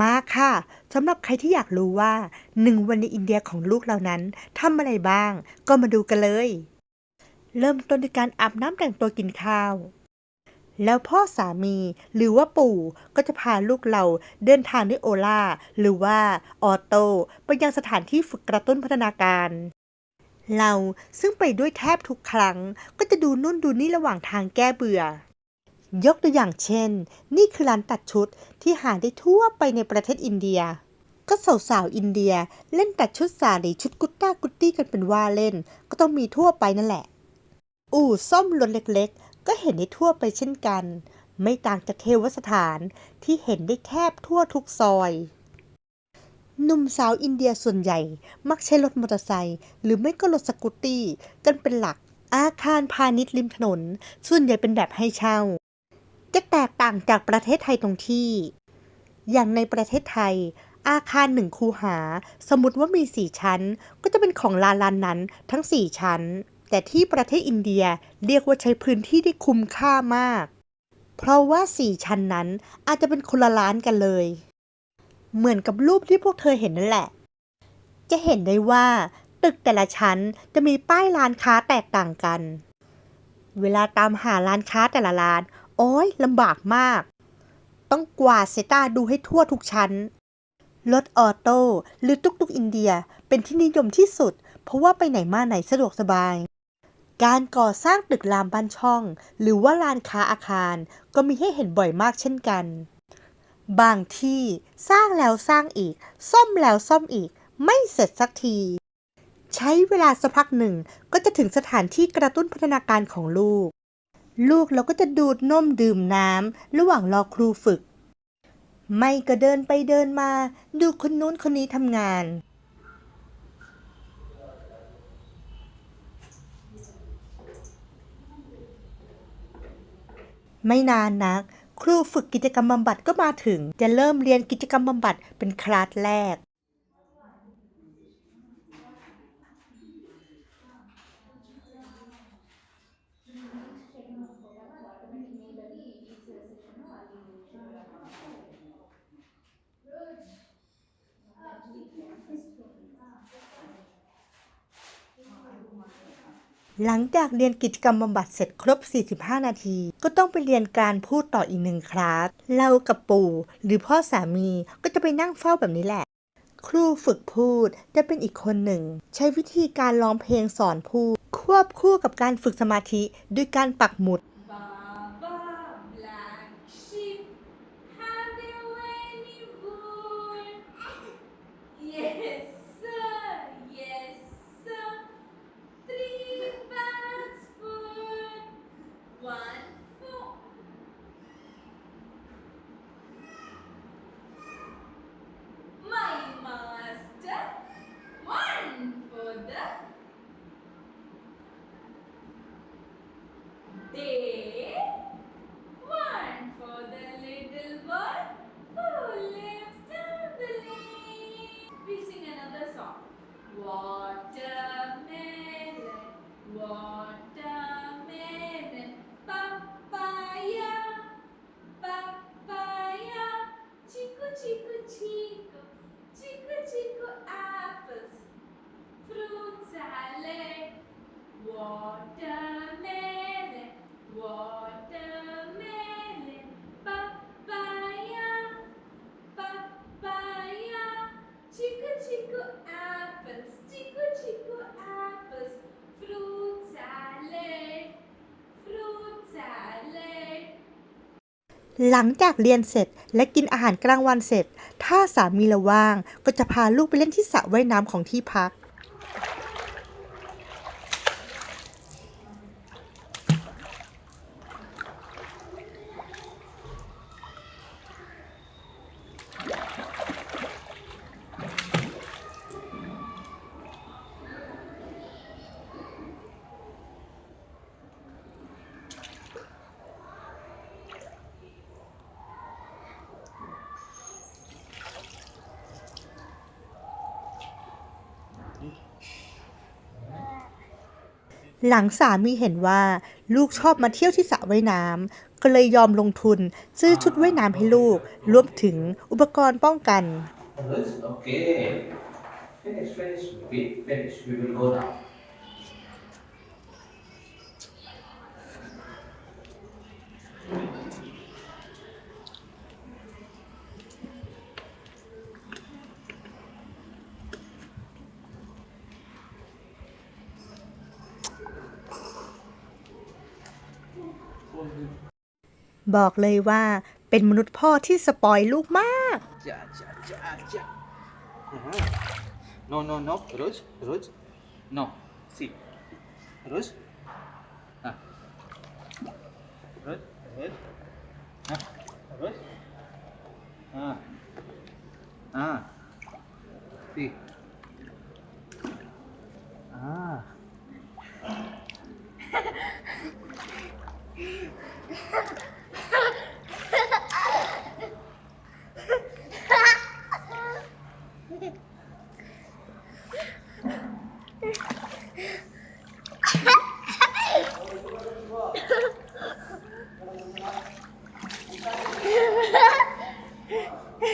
มาค่ะสำหรับใครที่อยากรู้ว่าหนึ่งวันในอินเดียของลูกเรานั้นทำอะไรบ้าง ก็มาดูกันเลย เริ่มต้นด้วยการอาบน้ำแต่งตัวกินข้าว แล้วพ่อสามีหรือว่าปู่ก็จะพาลูกเราเดินทางด้วยโอล่าหรือว่าออโต้ไปยังสถานที่ฝึกกระตุ้นพัฒนาการเราซึ่งไปด้วยแทบทุกครั้งก็จะดูนู่นดูนี่ระหว่างทางแก้เบื่อ ยกตัวอย่างเช่น นี่คือร้านตัดชุดที่หาได้ทั่วไปในประเทศอินเดีย ก็สาวๆอินเดียเล่นตัดชุดสารีชุดกุตต้ากุตตี้กันเป็นว่าเล่น ก็ต้องมีทั่วไปนั่นแหละ อู่ซ่อมรถเล็กๆ ก็เห็นได้ทั่วไปเช่นกัน ไม่ต่างจากเทวสถานที่เห็นได้แทบทั่วทุกซอยหนุ่มสาวอินเดียส่วนใหญ่ มักใช้รถมอเตอร์ไซค์หรือไม่ก็รถสกูตตี้กันเป็นหลักอาคารพาณิชย์ริมถนน ส่วนใหญ่เป็นแบบให้เช่า จะแตกต่างจากประเทศไทยตรงที่ อย่างในประเทศไทย อาคารหนึ่งคูหา สมมติว่ามีสี่ชั้น ก็จะเป็นของลานลานนั้นทั้งสี่ชั้น แต่ที่ประเทศอินเดียเรียกว่าใช้พื้นที่ได้คุ้มค่ามาก เพราะว่าสี่ชั้นนั้นอาจจะเป็นคนละล้านกันเลย เหมือนกับรูปที่พวกเธอเห็นนั่นแหละ จะเห็นได้ว่า ตึกแต่ละชั้นจะมีป้ายร้านค้าแตกต่างกันเวลาตามหาร้านค้าแต่ละร้าน โอ้ยลำบากมาก ต้องกวาดเซตาดูให้ทั่วทุกชั้น รถออโต้หรือตุกตุกอินเดียเป็นที่นิยมที่สุด เพราะว่าไปไหนมาไหนสะดวกสบาย การก่อสร้างตึกรามบ้านช่อง หรือว่าลานค้าอาคาร ก็มีให้เห็นบ่อยมากเช่นกัน บางที่สร้างแล้วสร้างอีก ซ่อมแล้วซ่อมอีก ไม่เสร็จสักที ใช้เวลาสักพักหนึ่งก็จะถึงสถานที่กระตุ้นพัฒนาการของลูก ลูกเราก็จะดูดนมดื่มน้ำระหว่างรอครูฝึก ไม่ก็เดินไปเดินมา ดูคนนู้นคนนี้ทำงาน ไม่นานนัก ครูฝึกกิจกรรมบำบัดก็มาถึง จะเริ่มเรียนกิจกรรมบำบัดเป็นคลาสแรก หลังจากเรียนกิจกรรมบำบัดเสร็จครบ 45 นาที ก็ต้องไปเรียนการพูดต่ออีกหนึ่งคลาสเรากับปู่หรือพ่อสามีก็จะไปนั่งเฝ้าแบบนี้แหละ ครูฝึกพูดจะเป็นอีกคนหนึ่ง ใช้วิธีการร้องเพลงสอนพูด ควบคู่กับการฝึกสมาธิด้วยการปักหมุด หลังจากเรียนเสร็จและกินอาหารกลางวันเสร็จ ถ้าสามีเราว่างก็จะพาลูกไปเล่นที่สระว่ายน้ำของที่พัก หลังสามีเห็นว่าลูกชอบมาเที่ยวที่สระว่ายน้ำก็เลยยอมลงทุนซื้อชุดว่ายน้ำให้ลูก รวมถึงอุปกรณ์ป้องกัน Okay. Finish, finish, we finish. We will go now. บอกเลยว่าเป็นมนุษย์พ่อที่สปอยลูกมาก Ja, ja, ja, ja. Uh-huh. No, no, no. Roj, Roj. No. See. Roj. Ah. Roj, Roj. Ah. Roj. Ah. Ah. See. Ah. Walk,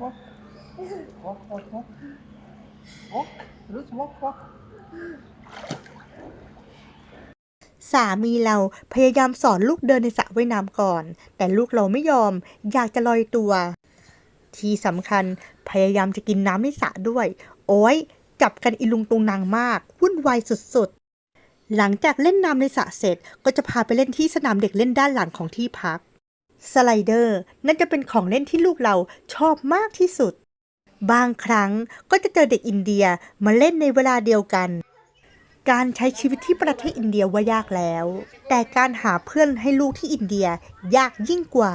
walk. Walk, walk, walk. Walk. Roj, walk, walk. สามีเราพยายามสอนลูกเดินในสระว่ายน้ำก่อน แต่ลูกเราไม่ยอม อยากจะลอยตัว ที่สำคัญพยายามจะกินน้ำในสระด้วย โอ้ย จับกันอีลุงตุงนางมาก วุ่นวายสุดๆ หลังจากเล่นน้ำในสระเสร็จก็จะพาไปเล่นที่สนามเด็กเล่นด้านหลังของที่พัก สไลเดอร์นั่นจะเป็นของเล่นที่ลูกเราชอบมากที่สุด บางครั้งก็จะเจอเด็กอินเดียมาเล่นในเวลาเดียวกัน การใช้ชีวิตที่ประเทศอินเดียว่ายากแล้ว แต่การหาเพื่อนให้ลูกที่อินเดียยากยิ่งกว่า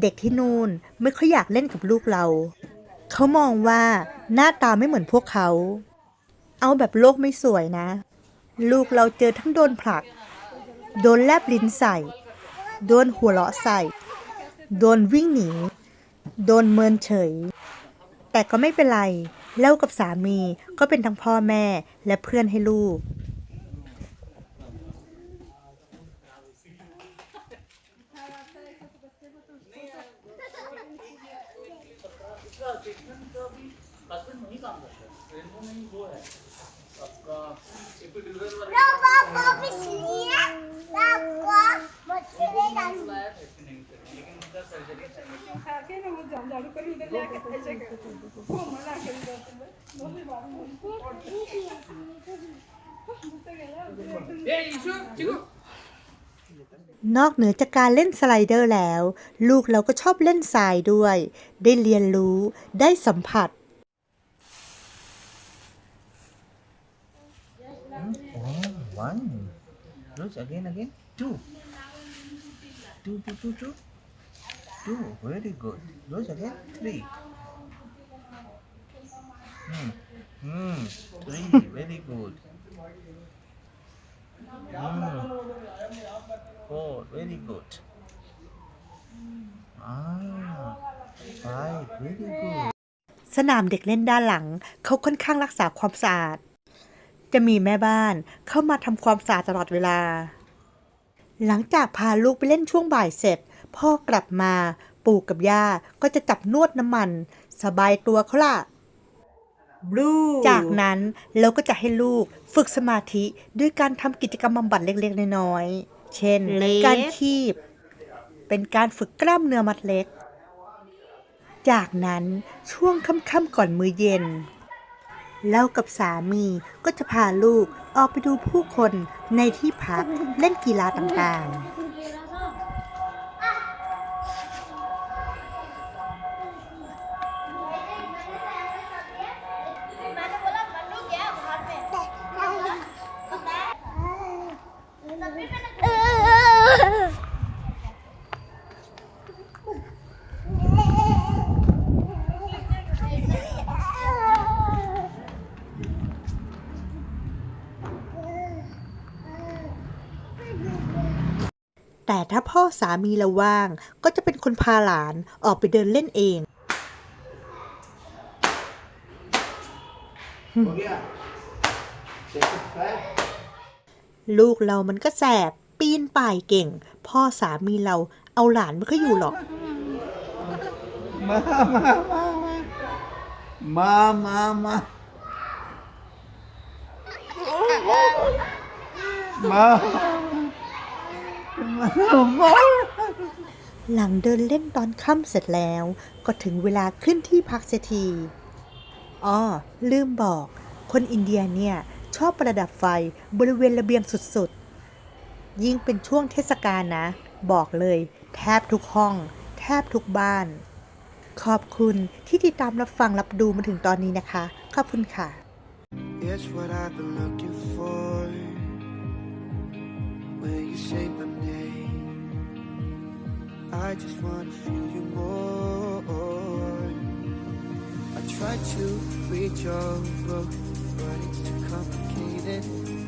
เด็กที่นู่นไม่ค่อยอยากเล่นกับลูกเรา เขามองว่าหน้าตาไม่เหมือนพวกเขา เอาแบบโลกไม่สวยนะ ลูกเราเจอทั้งโดนผลัก โดนแลบลิ้นใส่ โดนหัวเราะใส่ โดนวิ่งหนี โดนเมินเฉย แต่ก็ไม่เป็นไร เล่ากับสามีก็เป็นทั้งพ่อแม่และเพื่อนให้ลูก treatment का भी हस्बैंड वहीं काम करता है। रेनबो में वो है। आपका एपिडुरल वाला पापा पिछलिया पापा मछली डाल लेकिन उनका सर्जरी चाहिए खा के ना वो झाड़ू कर उधर जाके ऐसे कर। वो मना कर दो वो भी मालूम और ये Ishu Chiku นอกเหนือจากการเล่นสไลเดอร์แล้ว ลูกเราก็ชอบเล่นทรายด้วย ได้เรียนรู้ได้สัมผัส Oh, one. Roj, again, again. Two. Two, two, two, two. Two. Very good. Roj, again. Three. Hmm. Hmm. Three. Very good. Hmm. Four. Very good. Ah. Five. Very good. สนามเด็กเล่นด้านหลัง เขาค่อนข้างรักษาความสะอาด จะมีแม่บ้านเข้ามาทำความสะอาดตลอดเวลา หลังจากพาลูกไปเล่นช่วงบ่ายเสร็จ พ่อกลับมา ปู่กับย่าก็จะจับนวดน้ำมัน สบายตัวเขาล่ะ Blue. จากนั้นเราก็จะให้ลูกฝึกสมาธิด้วยการทำกิจกรรมบำบัดเล็กๆ น้อยๆ เช่นเล็กการคีบ เป็นการฝึกกล้ามเนื้อมัดเล็ก จากนั้นช่วงค่ำๆก่อนมื้อเย็นเรากับสามีก็จะพาลูกออกไปดูผู้คนในที่พักเล่นกีฬาต่างๆ แต่ถ้าพ่อสามีเราว่าง ก็จะเป็นคนพาหลานออกไปเดินเล่นเอง ลูกเรามันก็แสบ ปีนป่ายเก่ง พ่อสามีเราเอาหลานม่ค่ออยู่หรอก มา มา มา มา มา มา มา หลังเดินเล่นตอนค่ำเสร็จแล้ว ก็ถึงเวลาขึ้นที่พักเสียทีอ้อลืมบอก คนอินเดียเนี่ย ชอบประดับไฟบริเวณระเบียงสุดๆ ยิ่งเป็นช่วงเทศกาลนะ บอกเลย แทบทุกห้อง แทบทุกบ้าน ขอบคุณที่ติดตามรับฟังรับดูมาถึงตอนนี้นะคะ ขอบคุณค่ะ It's what I've been looking for. When you say my name, I just wanna feel you more. I try to reach over, but it's too complicated.